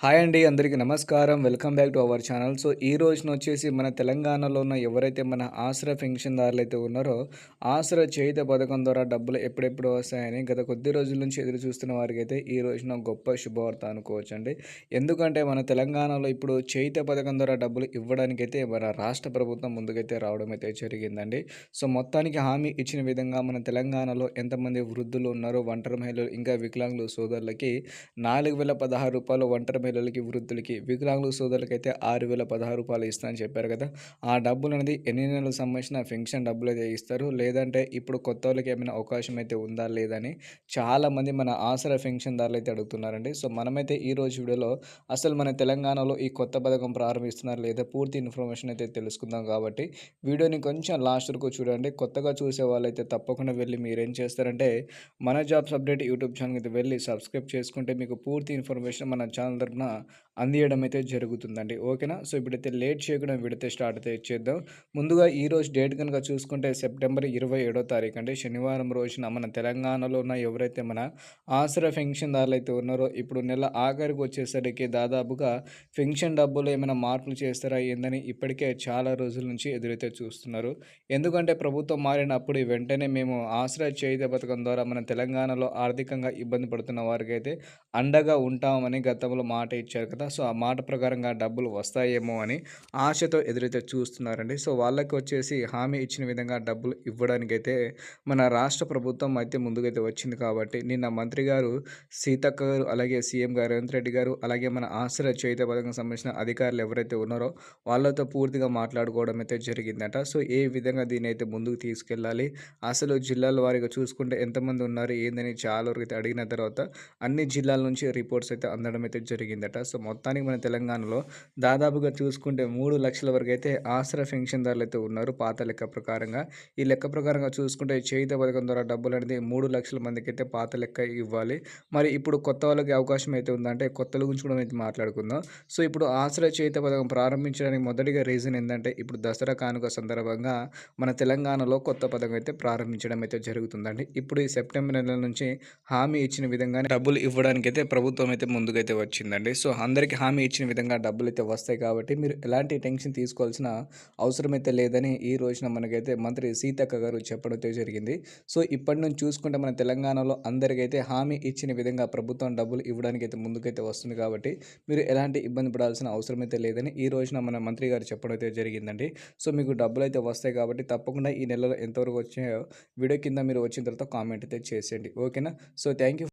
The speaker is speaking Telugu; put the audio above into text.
హాయ్ అండి అందరికీ నమస్కారం. Welcome back to our channel. So ఈ రోజున వచ్చేసి మన తెలంగాణలో ఉన్న ఎవరైతే మన ఆసరా పెన్షన్దారులు అయితే ఉన్నారో ఆసరా చేయుత పథకం ద్వారా డబ్బులు ఎప్పుడెప్పుడు వస్తాయని గత కొద్ది రోజుల నుంచి ఎదురు చూస్తున్న వారికి అయితే ఈ రోజున గొప్ప శుభవార్త అనుకోవచ్చు అండి ఎందుకంటే మన తెలంగాణలో ఇప్పుడు చేయుత పథకం ద్వారా డబ్బులు ఇవ్వడానికి అయితే మన రాష్ట్ర ప్రభుత్వం ముందుకైతే రావడం అయితే జరిగిందండి. సో మొత్తానికి హామీ ఇచ్చిన విధంగా మన తెలంగాణలో ఎంతమంది వృద్ధులు ఉన్నారో ఒంటరి మహిళలు ఇంకా వికలాంగులు సోదరులకి నాలుగు వేల పదహారు రూపాయలు ఒంటరి మహిళలకి వృద్ధులకి వికలాంగుల సోదరులకి అయితే ఆరు వేల పదహారు రూపాయలు ఇస్తా అని చెప్పారు కదా. ఆ డబ్బులు అనేది ఎన్ని నెలలకు సంబంధించిన పెన్షన్ డబ్బులు అయితే ఇస్తారు? లేదంటే ఇప్పుడు కొత్త వాళ్ళకి ఏమైనా అవకాశం అయితే ఉందా లేదని చాలామంది మన ఆసరా పెన్షన్దారులు అయితే అడుగుతున్నారండి. సో మనమైతే ఈ రోజు వీడియోలో అసలు మన తెలంగాణలో ఈ కొత్త పథకం ప్రారంభిస్తున్నారు లేదా పూర్తి ఇన్ఫర్మేషన్ అయితే తెలుసుకుందాం కాబట్టి వీడియోని కొంచెం లాస్ట్ వరకు చూడండి. కొత్తగా చూసే వాళ్ళైతే తప్పకుండా వెళ్ళి మీరేం చేస్తారంటే మన జాబ్స్ అప్డేట్ యూట్యూబ్ ఛానల్కి అయితే వెళ్ళి సబ్స్క్రైబ్ చేసుకుంటే మీకు పూర్తి ఇన్ఫర్మేషన్ మన ఛానల్ 那 అందియడం అయితే జరుగుతుందండి. ఓకేనా? సో ఇప్పుడైతే లేట్ చేయకుండా విడితే స్టార్ట్ అయితే ఇచ్చేద్దాం ముందుగా ఈ రోజు డేట్ కనుక చూసుకుంటే సెప్టెంబర్ ఇరవై ఏడో తారీఖు అంటే శనివారం రోజున మన తెలంగాణలో ఉన్న ఎవరైతే మన ఆసరా పెన్షన్దారులు అయితే ఉన్నారో ఇప్పుడు నెల ఆఖరికి వచ్చేసరికి దాదాపుగా పెన్షన్ డబ్బులు ఏమైనా మార్పులు చేస్తారా ఏందని ఇప్పటికే చాలా రోజుల నుంచి ఎదురైతే చూస్తున్నారు. ఎందుకంటే ప్రభుత్వం మారినప్పుడు వెంటనే మేము ఆసరా చేయుత పథకం ద్వారా మన తెలంగాణలో ఆర్థికంగా ఇబ్బంది పడుతున్న వారికి అయితే అండగా ఉంటామని గతంలో మాట ఇచ్చారు కదా. సో ఆ మాట ప్రకారంగా డబ్బులు వస్తాయేమో అని ఆశతో ఎదురైతే చూస్తున్నారండి. సో వాళ్ళకి వచ్చేసి హామీ ఇచ్చిన విధంగా డబ్బులు ఇవ్వడానికైతే మన రాష్ట్ర ప్రభుత్వం అయితే ముందుకైతే వచ్చింది కాబట్టి నిన్న మంత్రి గారు సీతక్క గారు అలాగే సీఎం గారు రేవంత్ రెడ్డి గారు అలాగే మన ఆశ్రయ చేత పథకం సంబంధించిన అధికారులు ఎవరైతే ఉన్నారో వాళ్ళతో పూర్తిగా మాట్లాడుకోవడం అయితే జరిగిందట. సో ఏ విధంగా దీని అయితే ముందుకు తీసుకెళ్ళాలి? అసలు జిల్లాల వారిగా చూసుకుంటే ఎంతమంది ఉన్నారు? ఏందని చాలా వరకు అయితే అడిగిన తర్వాత అన్ని జిల్లాల నుంచి రిపోర్ట్స్ అయితే అందడం అయితే జరిగిందట. సో మొత్తానికి మన తెలంగాణలో దాదాపుగా చూసుకుంటే మూడు లక్షల వరకు అయితే ఆసరా పెన్షన్దారులు అయితే ఉన్నారు పాత లెక్క ప్రకారంగా. ఈ లెక్క ప్రకారంగా చూసుకుంటే చేయుత పథకం ద్వారా డబ్బులు అనేది మూడు లక్షల మందికి అయితే పాత లెక్క ఇవ్వాలి. మరి ఇప్పుడు కొత్త వాళ్ళకి అవకాశం అయితే ఉందంటే కొత్తల గురించి కూడా అయితే మాట్లాడుకుందాం. సో ఇప్పుడు ఆసరా చేయుత పథకం ప్రారంభించడానికి మొదటిగా రీజన్ ఏంటంటే ఇప్పుడు దసరా కానుక సందర్భంగా మన తెలంగాణలో కొత్త పథకం అయితే ప్రారంభించడం అయితే జరుగుతుందండి. ఇప్పుడు ఈ సెప్టెంబర్ నెల నుంచి హామీ ఇచ్చిన విధంగానే డబ్బులు ఇవ్వడానికి అయితే ప్రభుత్వం అయితే ముందుకైతే వచ్చిందండి. సో అందరికీ హామీ ఇచ్చిన విధంగా డబ్బులు అయితే వస్తాయి కాబట్టి మీరు ఎలాంటి టెన్షన్ తీసుకోవాల్సిన అవసరం అయితే లేదని ఈ రోజున మనకైతే మంత్రి సీతక్క గారు చెప్పడం అయితే జరిగింది. సో ఇప్పటి నుంచి చూసుకుంటే మన తెలంగాణలో అందరికైతే హామీ ఇచ్చిన విధంగా ప్రభుత్వం డబ్బులు ఇవ్వడానికి అయితే ముందుకైతే వస్తుంది కాబట్టి మీరు ఎలాంటి ఇబ్బంది పడాల్సిన అవసరం అయితే లేదని ఈ రోజున మన మంత్రి గారు చెప్పడం అయితే జరిగిందండి. సో మీకు డబ్బులు అయితే వస్తాయి కాబట్టి తప్పకుండా ఈ నెలలో ఎంతవరకు వచ్చాయో వీడియో కింద మీరు వచ్చిన తర్వాత కామెంట్ అయితే చేసేయండి. ఓకేనా? So thank you